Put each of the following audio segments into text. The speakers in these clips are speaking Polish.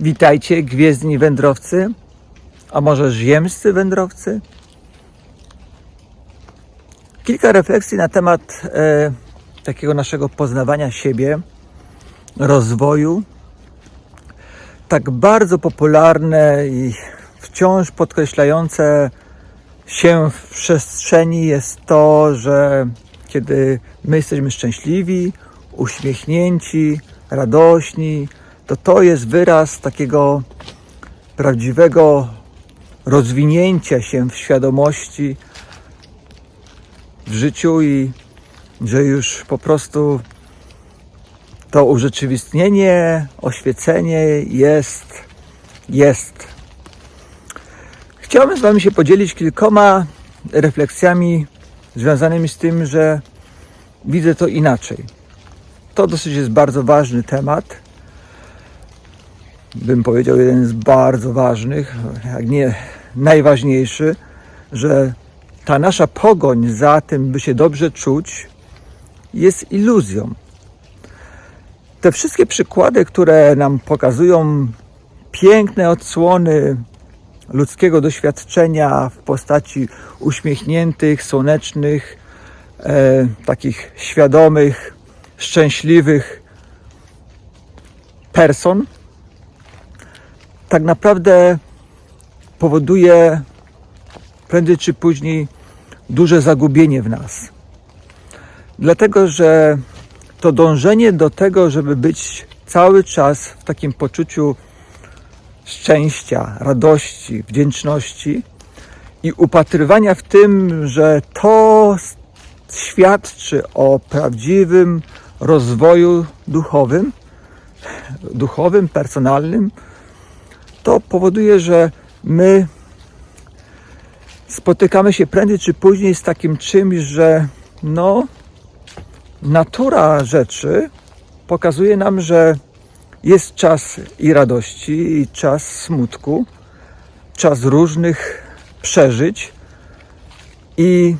Witajcie, gwiezdni wędrowcy, a może ziemscy wędrowcy? Kilka refleksji na temat e, takiego naszego poznawania siebie, rozwoju. Tak bardzo popularne i wciąż podkreślające się w przestrzeni jest to, że kiedy my jesteśmy szczęśliwi, uśmiechnięci, radośni, to to jest wyraz takiego prawdziwego rozwinięcia się w świadomości w życiu i że już po prostu to urzeczywistnienie, oświecenie jest, jest. Chciałbym z Wami się podzielić kilkoma refleksjami związanymi z tym, że widzę to inaczej. To dosyć jest bardzo ważny temat. Bym powiedział, jeden z bardzo ważnych, jak nie najważniejszy, że ta nasza pogoń za tym, by się dobrze czuć, jest iluzją. Te wszystkie przykłady, które nam pokazują piękne odsłony ludzkiego doświadczenia w postaci uśmiechniętych, słonecznych, e, takich świadomych, szczęśliwych person, tak naprawdę powoduje prędzej czy później duże zagubienie w nas. Dlatego, że to dążenie do tego, żeby być cały czas w takim poczuciu szczęścia, radości, wdzięczności i upatrywania w tym, że to świadczy o prawdziwym rozwoju duchowym, duchowym, personalnym, to powoduje, że my spotykamy się prędzej czy później z takim czymś, że no, natura rzeczy pokazuje nam, że jest czas i radości, i czas smutku, czas różnych przeżyć i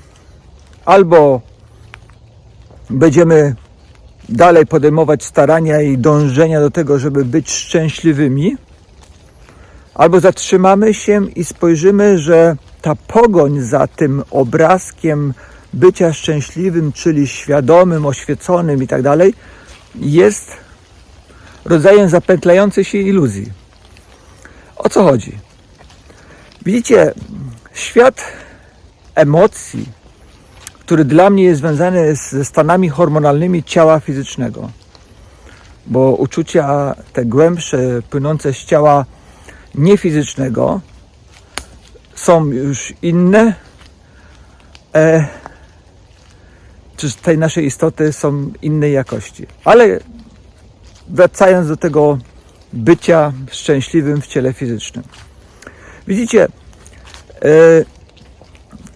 albo będziemy dalej podejmować starania i dążenia do tego, żeby być szczęśliwymi, albo zatrzymamy się i spojrzymy, że ta pogoń za tym obrazkiem bycia szczęśliwym, czyli świadomym, oświeconym i tak dalej, jest rodzajem zapętlającej się iluzji. O co chodzi? Widzicie, świat emocji, który dla mnie jest związany ze stanami hormonalnymi ciała fizycznego, bo uczucia te głębsze, płynące z ciała niefizycznego są już inne, e, czy z tej naszej istoty są innej jakości. Ale wracając do tego bycia szczęśliwym w ciele fizycznym. Widzicie, e,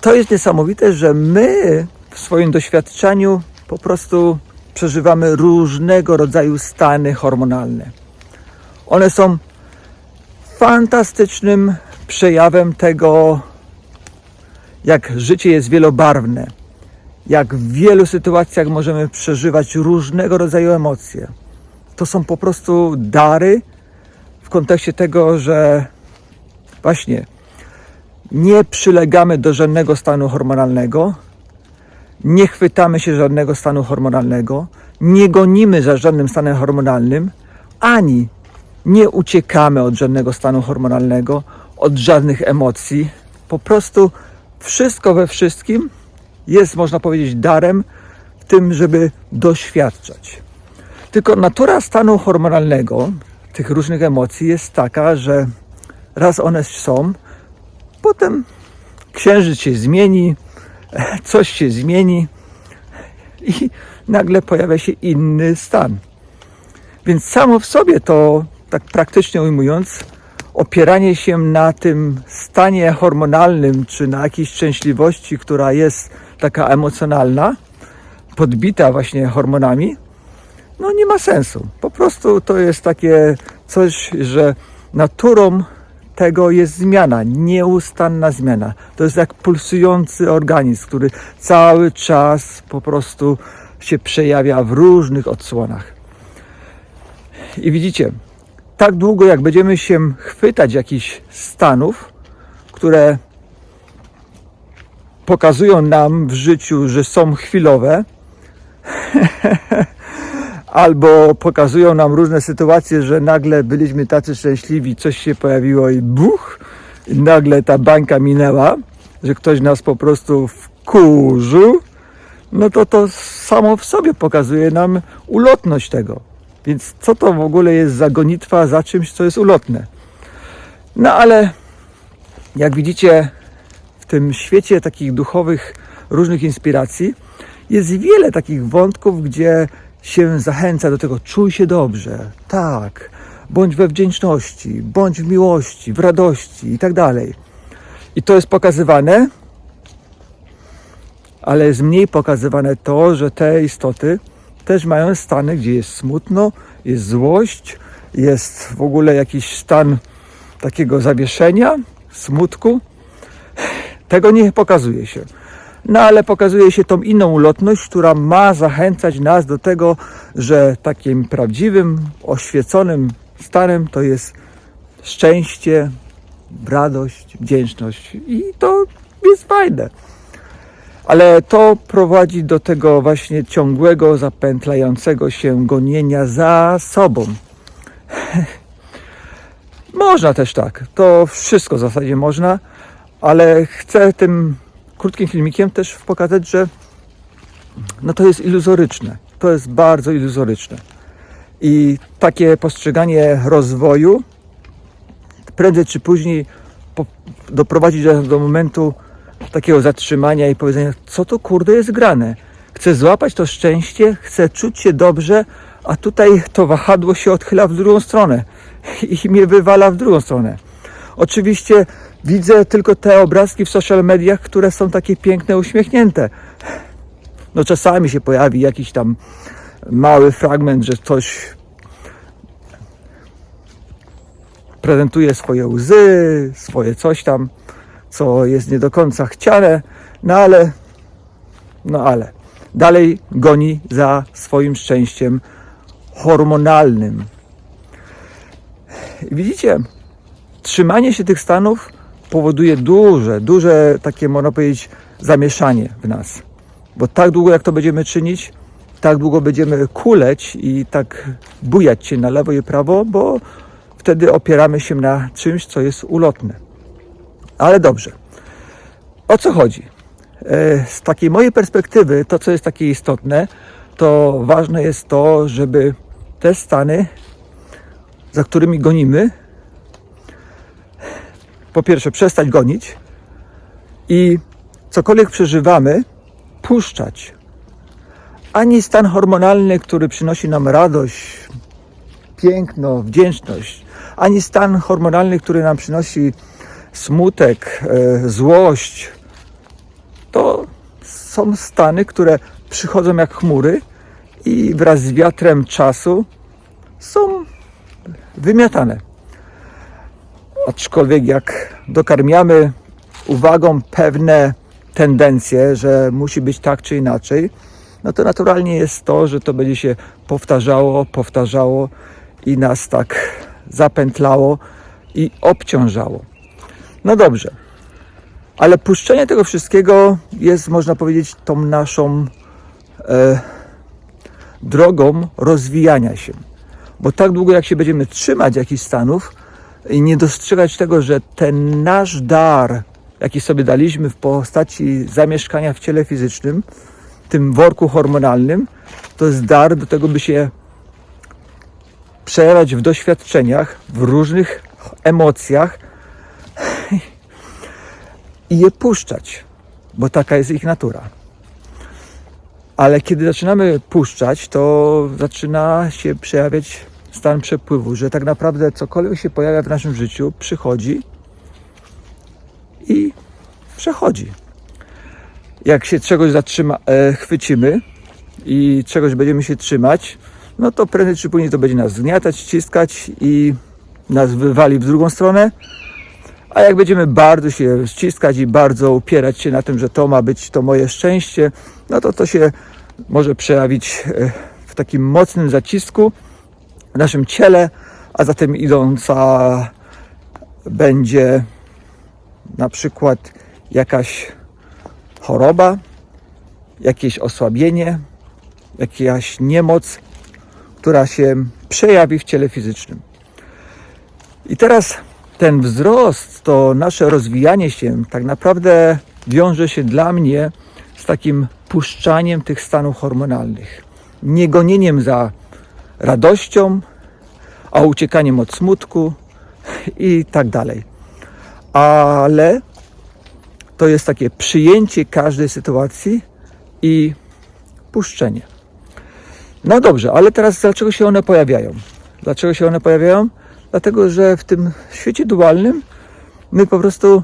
to jest niesamowite, że my w swoim doświadczeniu po prostu przeżywamy różnego rodzaju stany hormonalne. One są fantastycznym przejawem tego, jak życie jest wielobarwne, jak w wielu sytuacjach możemy przeżywać różnego rodzaju emocje. To są po prostu dary w kontekście tego, że właśnie nie przylegamy do żadnego stanu hormonalnego, nie chwytamy się żadnego stanu hormonalnego, nie gonimy za żadnym stanem hormonalnym, ani nie uciekamy od żadnego stanu hormonalnego, od żadnych emocji. Po prostu wszystko we wszystkim jest, można powiedzieć, darem w tym, żeby doświadczać. Tylko natura stanu hormonalnego, tych różnych emocji jest taka, że raz one są, potem księżyc się zmieni, coś się zmieni i nagle pojawia się inny stan. Więc samo w sobie to, tak praktycznie ujmując, opieranie się na tym stanie hormonalnym, czy na jakiejś szczęśliwości, która jest taka emocjonalna, podbita właśnie hormonami, no nie ma sensu. Po prostu to jest takie coś, że naturą tego jest zmiana, nieustanna zmiana. To jest jak pulsujący organizm, który cały czas po prostu się przejawia w różnych odsłonach. I widzicie, tak długo, jak będziemy się chwytać jakichś stanów, które pokazują nam w życiu, że są chwilowe, albo pokazują nam różne sytuacje, że nagle byliśmy tacy szczęśliwi, coś się pojawiło i buch, i nagle ta bańka minęła, że ktoś nas po prostu wkurzył, no to to samo w sobie pokazuje nam ulotność tego. Więc co to w ogóle jest za gonitwa za czymś, co jest ulotne? No ale jak widzicie, w tym świecie takich duchowych różnych inspiracji jest wiele takich wątków, gdzie się zachęca do tego, czuj się dobrze, tak, bądź we wdzięczności, bądź w miłości, w radości i tak dalej. I to jest pokazywane, ale jest mniej pokazywane to, że te istoty też mają stany, gdzie jest smutno, jest złość, jest w ogóle jakiś stan takiego zawieszenia, smutku. Tego nie pokazuje się. No ale pokazuje się tą inną ulotność, która ma zachęcać nas do tego, że takim prawdziwym, oświeconym stanem to jest szczęście, radość, wdzięczność. I to jest fajne. Ale to prowadzi do tego właśnie ciągłego, zapętlającego się gonienia za sobą. można też tak. To wszystko w zasadzie można, ale chcę tym krótkim filmikiem też pokazać, że no to jest iluzoryczne. To jest bardzo iluzoryczne. I takie postrzeganie rozwoju prędzej czy później doprowadzi do, do momentu takiego zatrzymania i powiedzenia, co to kurde jest grane. Chcę złapać to szczęście, chcę czuć się dobrze, a tutaj to wahadło się odchyla w drugą stronę i mnie wywala w drugą stronę. Oczywiście widzę tylko te obrazki w social mediach, które są takie piękne, uśmiechnięte. No czasami się pojawi jakiś tam mały fragment, że coś prezentuje swoje łzy, swoje coś tam, co jest nie do końca chciane, no ale, no ale, dalej goni za swoim szczęściem hormonalnym. Widzicie, trzymanie się tych stanów powoduje duże, duże takie, można powiedzieć, zamieszanie w nas. Bo tak długo jak to będziemy czynić, tak długo będziemy kuleć i tak bujać się na lewo i prawo, bo wtedy opieramy się na czymś, co jest ulotne. Ale dobrze. O co chodzi? E, Z takiej mojej perspektywy, to co jest takie istotne, to ważne jest to, żeby te stany, za którymi gonimy, po pierwsze przestać gonić i cokolwiek przeżywamy, puszczać. Ani stan hormonalny, który przynosi nam radość, piękno, wdzięczność, ani stan hormonalny, który nam przynosi smutek, e, złość, to są stany, które przychodzą jak chmury i wraz z wiatrem czasu są wymiatane. Aczkolwiek jak dokarmiamy uwagą pewne tendencje, że musi być tak czy inaczej, no to naturalnie jest to, że to będzie się powtarzało, powtarzało i nas tak zapętlało i obciążało. No dobrze, ale puszczenie tego wszystkiego jest, można powiedzieć, tą naszą e, drogą rozwijania się. Bo tak długo, jak się będziemy trzymać jakichś stanów i nie dostrzegać tego, że ten nasz dar, jaki sobie daliśmy w postaci zamieszkania w ciele fizycznym, tym worku hormonalnym, to jest dar do tego, by się przejawiać w doświadczeniach, w różnych emocjach i je puszczać, bo taka jest ich natura. Ale kiedy zaczynamy puszczać, to zaczyna się przejawiać stan przepływu, że tak naprawdę cokolwiek się pojawia w naszym życiu, przychodzi i przechodzi. Jak się czegoś zatrzyma, e, chwycimy i czegoś będziemy się trzymać, no to prędzej czy później to będzie nas zgniatać, ściskać i nas wywali w drugą stronę. A jak będziemy bardzo się ściskać i bardzo upierać się na tym, że to ma być to moje szczęście, no to to się może przejawić e, w takim mocnym zacisku w naszym ciele, a za tym idąca będzie na przykład jakaś choroba, jakieś osłabienie, jakaś niemoc, która się przejawi w ciele fizycznym. I teraz ten wzrost, to nasze rozwijanie się tak naprawdę wiąże się dla mnie z takim puszczaniem tych stanów hormonalnych. Nie gonieniem za radością, a uciekaniem od smutku i tak dalej. Ale to jest takie przyjęcie każdej sytuacji i puszczenie. No dobrze, ale teraz dlaczego się one pojawiają? Dlaczego się one pojawiają? Dlatego, że w tym świecie dualnym my po prostu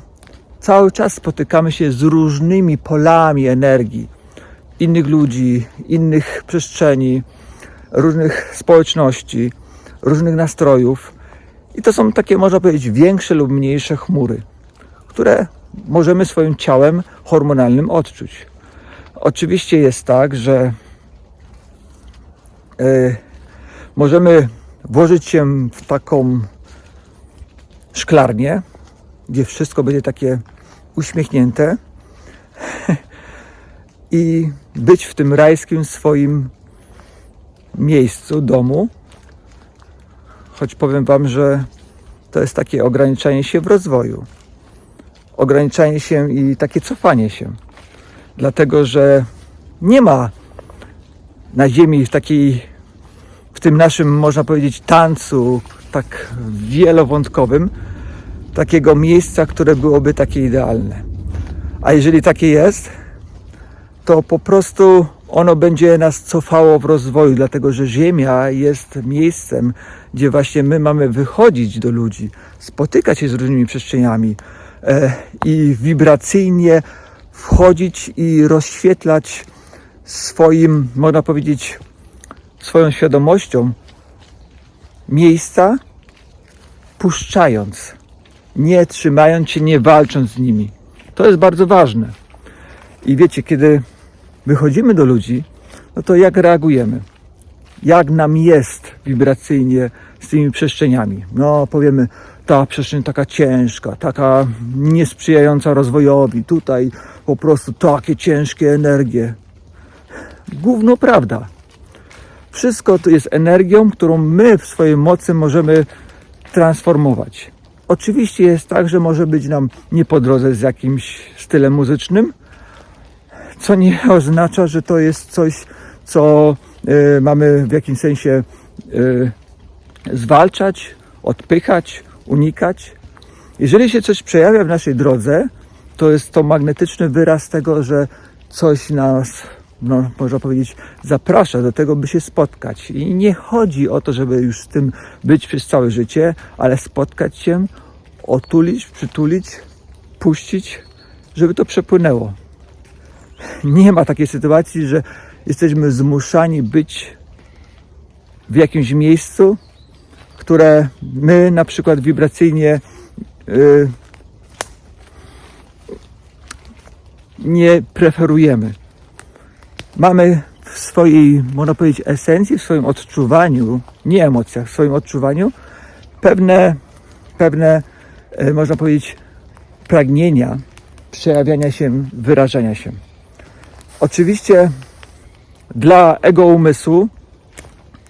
cały czas spotykamy się z różnymi polami energii innych ludzi, innych przestrzeni, różnych społeczności, różnych nastrojów. I to są takie, można powiedzieć, większe lub mniejsze chmury, które możemy swoim ciałem hormonalnym odczuć. Oczywiście jest tak, że e, możemy włożyć się w taką szklarnię, gdzie wszystko będzie takie uśmiechnięte i być w tym rajskim swoim miejscu, domu. Choć powiem Wam, że to jest takie ograniczanie się w rozwoju. Ograniczanie się i takie cofanie się. Dlatego, że nie ma na Ziemi takiej, w tym naszym, można powiedzieć, tancu, tak wielowątkowym, takiego miejsca, które byłoby takie idealne. A jeżeli takie jest, to po prostu ono będzie nas cofało w rozwoju, dlatego że Ziemia jest miejscem, gdzie właśnie my mamy wychodzić do ludzi, spotykać się z różnymi przestrzeniami e, i wibracyjnie wchodzić i rozświetlać swoim, można powiedzieć, swoją świadomością miejsca, puszczając, nie trzymając się, nie walcząc z nimi. To jest bardzo ważne. I wiecie, kiedy wychodzimy do ludzi, no to jak reagujemy? Jak nam jest wibracyjnie z tymi przestrzeniami? No, powiemy, ta przestrzeń taka ciężka, taka niesprzyjająca rozwojowi, tutaj po prostu takie ciężkie energie. Gówno prawda. Wszystko to jest energią, którą my w swojej mocy możemy transformować. Oczywiście jest tak, że może być nam nie po drodze z jakimś stylem muzycznym, co nie oznacza, że to jest coś, co y, mamy w jakimś sensie y, zwalczać, odpychać, unikać. Jeżeli się coś przejawia w naszej drodze, to jest to magnetyczny wyraz tego, że coś nas, no, można powiedzieć, zaprasza do tego, by się spotkać. I nie chodzi o to, żeby już z tym być przez całe życie, ale spotkać się, otulić, przytulić, puścić, żeby to przepłynęło. Nie ma takiej sytuacji, że jesteśmy zmuszani być w jakimś miejscu, które my na przykład wibracyjnie yy, nie preferujemy. Mamy w swojej, można powiedzieć, esencji, w swoim odczuwaniu, nie emocjach, w swoim odczuwaniu pewne, pewne e, można powiedzieć, pragnienia przejawiania się, wyrażania się. Oczywiście dla ego umysłu,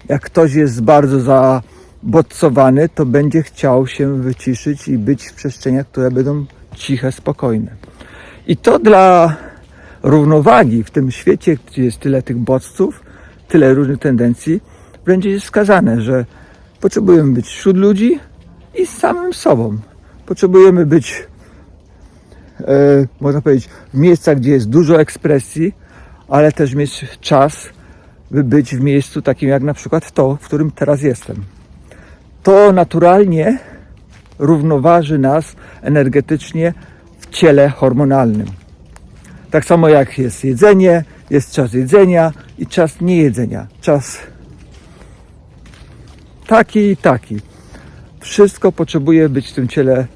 jak ktoś jest bardzo zabodźcowany, to będzie chciał się wyciszyć i być w przestrzeniach, które będą ciche, spokojne. I to dla równowagi w tym świecie, gdzie jest tyle tych bodźców, tyle różnych tendencji, będzie wskazane, że potrzebujemy być wśród ludzi i z samym sobą. Potrzebujemy być, e, można powiedzieć, w miejscach, gdzie jest dużo ekspresji, ale też mieć czas, by być w miejscu takim jak na przykład to, w którym teraz jestem. To naturalnie równoważy nas energetycznie w ciele hormonalnym. Tak samo jak jest jedzenie, jest czas jedzenia i czas niejedzenia. Czas taki i taki. Wszystko potrzebuje być w tym ciele,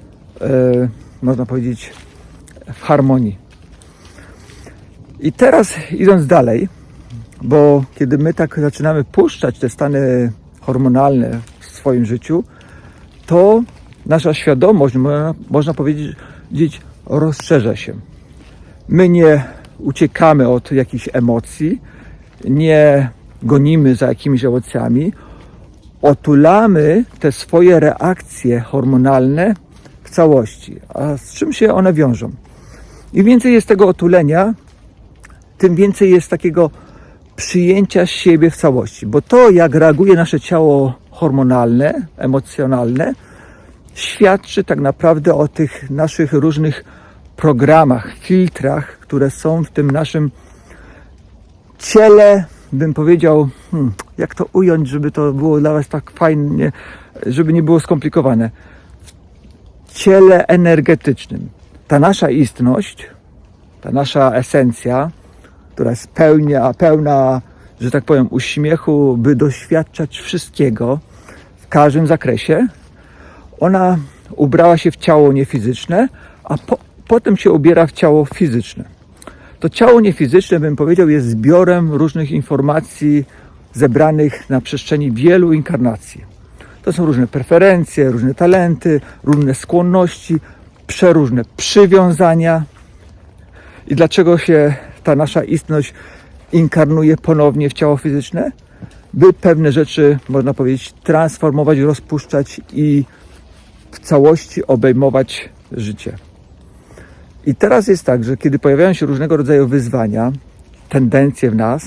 e, można powiedzieć, w harmonii. I teraz idąc dalej, bo kiedy my tak zaczynamy puszczać te stany hormonalne w swoim życiu, to nasza świadomość, mo- można powiedzieć, rozszerza się. My nie uciekamy od jakichś emocji, nie gonimy za jakimiś emocjami, otulamy te swoje reakcje hormonalne w całości. A z czym się one wiążą? Im więcej jest tego otulenia, tym więcej jest takiego przyjęcia siebie w całości. Bo to, jak reaguje nasze ciało hormonalne, emocjonalne, świadczy tak naprawdę o tych naszych różnych programach, filtrach, które są w tym naszym ciele, bym powiedział, hmm, jak to ująć, żeby to było dla Was tak fajnie, żeby nie było skomplikowane. W ciele energetycznym. Ta nasza istność, ta nasza esencja, która jest pełnia, pełna, że tak powiem, uśmiechu, by doświadczać wszystkiego w każdym zakresie, ona ubrała się w ciało niefizyczne, a po, potem się ubiera w ciało fizyczne. To ciało niefizyczne, bym powiedział, jest zbiorem różnych informacji zebranych na przestrzeni wielu inkarnacji. To są różne preferencje, różne talenty, różne skłonności, przeróżne przywiązania. I dlaczego się ta nasza istność inkarnuje ponownie w ciało fizyczne? By pewne rzeczy, można powiedzieć, transformować, rozpuszczać i w całości obejmować życie. I teraz jest tak, że kiedy pojawiają się różnego rodzaju wyzwania, tendencje w nas,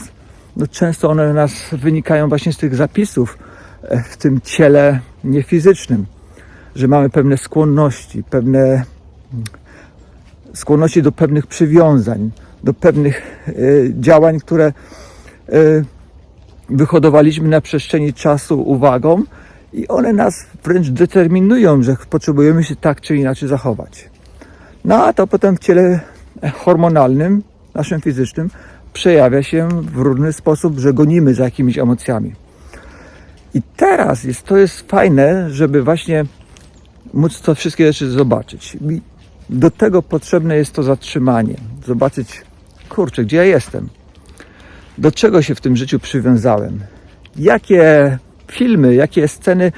no często one nas wynikają właśnie z tych zapisów e, w tym ciele niefizycznym, że mamy pewne skłonności, pewne skłonności do pewnych przywiązań, do pewnych e, działań, które e, wyhodowaliśmy na przestrzeni czasu uwagą i one nas wręcz determinują, że potrzebujemy się tak czy inaczej zachować. No a to potem w ciele hormonalnym, naszym fizycznym, przejawia się w różny sposób, że gonimy za jakimiś emocjami. I teraz jest, to jest fajne, żeby właśnie móc to wszystkie rzeczy zobaczyć. I do tego potrzebne jest to zatrzymanie. Zobaczyć, kurczę, gdzie ja jestem? Do czego się w tym życiu przywiązałem? Jakie filmy, jakie sceny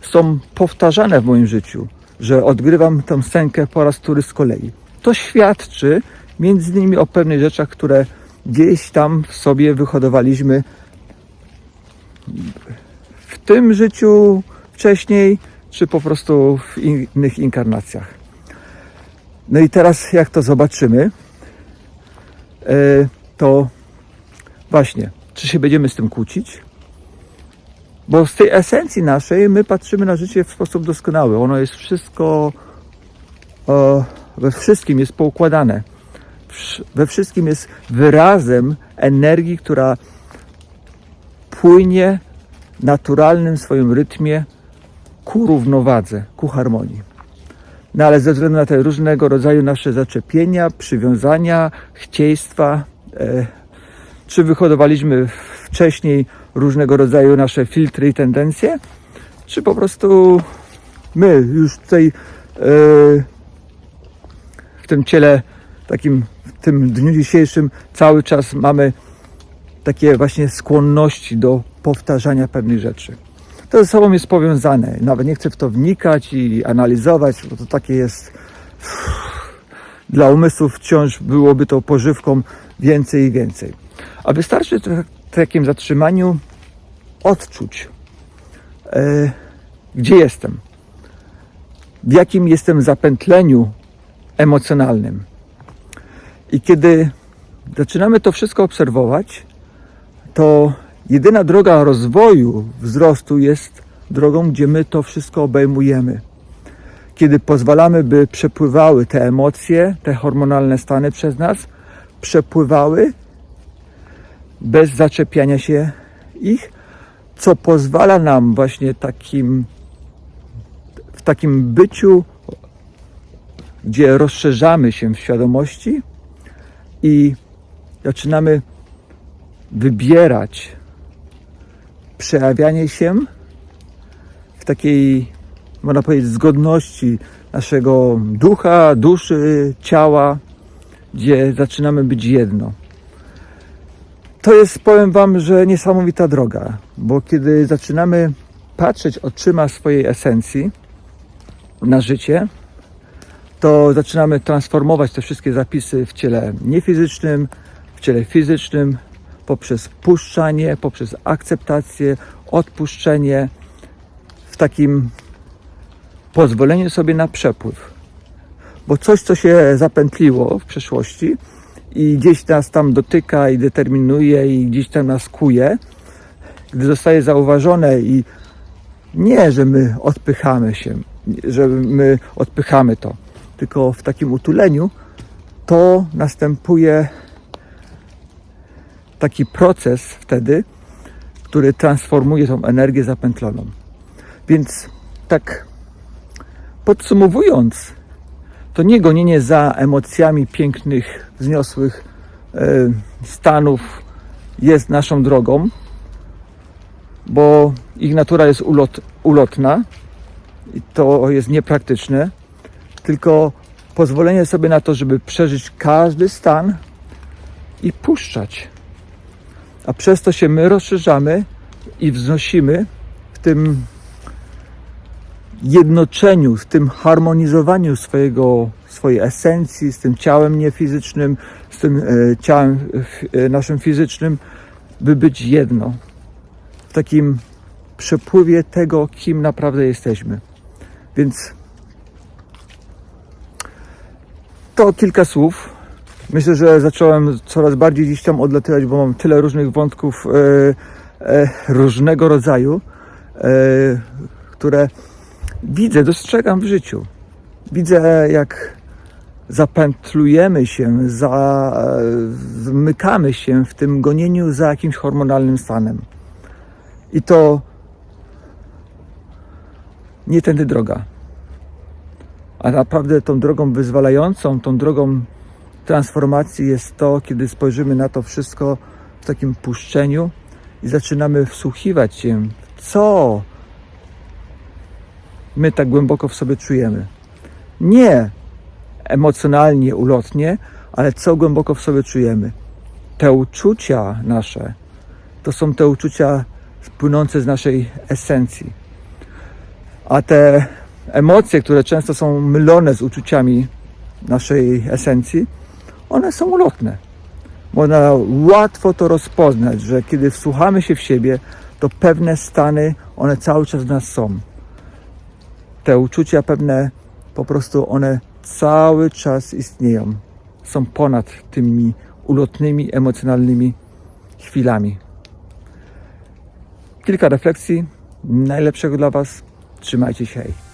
są powtarzane w moim życiu? Że odgrywam tę scenkę po raz który z kolei. To świadczy między innymi o pewnych rzeczach, które gdzieś tam w sobie wyhodowaliśmy w tym życiu wcześniej, czy po prostu w innych inkarnacjach. No i teraz jak to zobaczymy, e, to właśnie, czy się będziemy z tym kłócić? Bo z tej esencji naszej my patrzymy na życie w sposób doskonały. Ono jest wszystko, o, we wszystkim jest poukładane. We wszystkim jest wyrazem energii, która płynie w naturalnym swoim rytmie ku równowadze, ku harmonii. No ale ze względu na te różnego rodzaju nasze zaczepienia, przywiązania, chcieństwa, e, czy wyhodowaliśmy wcześniej różnego rodzaju nasze filtry i tendencje, czy po prostu my już tutaj e, w tym ciele, takim w tym dniu dzisiejszym cały czas mamy takie właśnie skłonności do powtarzania pewnych rzeczy. To ze sobą jest powiązane. Nawet nie chcę w to wnikać i analizować, bo to takie jest dla umysłów wciąż byłoby to pożywką więcej i więcej. A wystarczy takim zatrzymaniu odczuć, e, gdzie jestem, w jakim jestem zapętleniu emocjonalnym. I kiedy zaczynamy to wszystko obserwować, to jedyna droga rozwoju, wzrostu jest drogą, gdzie my to wszystko obejmujemy. Kiedy pozwalamy, by przepływały te emocje, te hormonalne stany przez nas, przepływały bez zaczepiania się ich, co pozwala nam właśnie takim, w takim byciu, gdzie rozszerzamy się w świadomości i zaczynamy wybierać przejawianie się w takiej, można powiedzieć, zgodności naszego ducha, duszy, ciała, gdzie zaczynamy być jedno. To jest, powiem Wam, że niesamowita droga, bo kiedy zaczynamy patrzeć oczyma swojej esencji na życie, to zaczynamy transformować te wszystkie zapisy w ciele niefizycznym, w ciele fizycznym, poprzez puszczanie, poprzez akceptację, odpuszczenie, w takim pozwoleniu sobie na przepływ. Bo coś, co się zapętliło w przeszłości i gdzieś nas tam dotyka i determinuje i gdzieś tam nas kuje, gdy zostaje zauważone i nie, że my odpychamy się, że my odpychamy to, tylko w takim utuleniu to następuje taki proces wtedy, który transformuje tą energię zapętloną. Więc tak podsumowując, to nie gonienie za emocjami pięknych, wzniosłych e, stanów jest naszą drogą, bo ich natura jest ulot, ulotna i to jest niepraktyczne, tylko pozwolenie sobie na to, żeby przeżyć każdy stan i puszczać. A przez to się my rozszerzamy i wznosimy w tym jednoczeniu, w tym harmonizowaniu swojego, swojej esencji z tym ciałem niefizycznym, z tym e, ciałem e, naszym fizycznym, by być jedno. W takim przepływie tego, kim naprawdę jesteśmy. Więc to kilka słów. Myślę, że zacząłem coraz bardziej dziś tam odlatywać, bo mam tyle różnych wątków e, e, różnego rodzaju, e, które widzę, dostrzegam w życiu. Widzę, jak zapętlujemy się, za, zmykamy się w tym gonieniu za jakimś hormonalnym stanem. I to nie tędy droga. A naprawdę tą drogą wyzwalającą, tą drogą transformacji jest to, kiedy spojrzymy na to wszystko w takim puszczeniu i zaczynamy wsłuchiwać się, co my tak głęboko w sobie czujemy. Nie emocjonalnie, ulotnie, ale co głęboko w sobie czujemy. Te uczucia nasze to są te uczucia płynące z naszej esencji. A te emocje, które często są mylone z uczuciami naszej esencji, one są ulotne. Można łatwo to rozpoznać, że kiedy wsłuchamy się w siebie, to pewne stany, one cały czas w nas są te uczucia pewne, po prostu one cały czas istnieją. Są ponad tymi ulotnymi, emocjonalnymi chwilami. Kilka refleksji. Najlepszego dla Was. Trzymajcie się. Hej.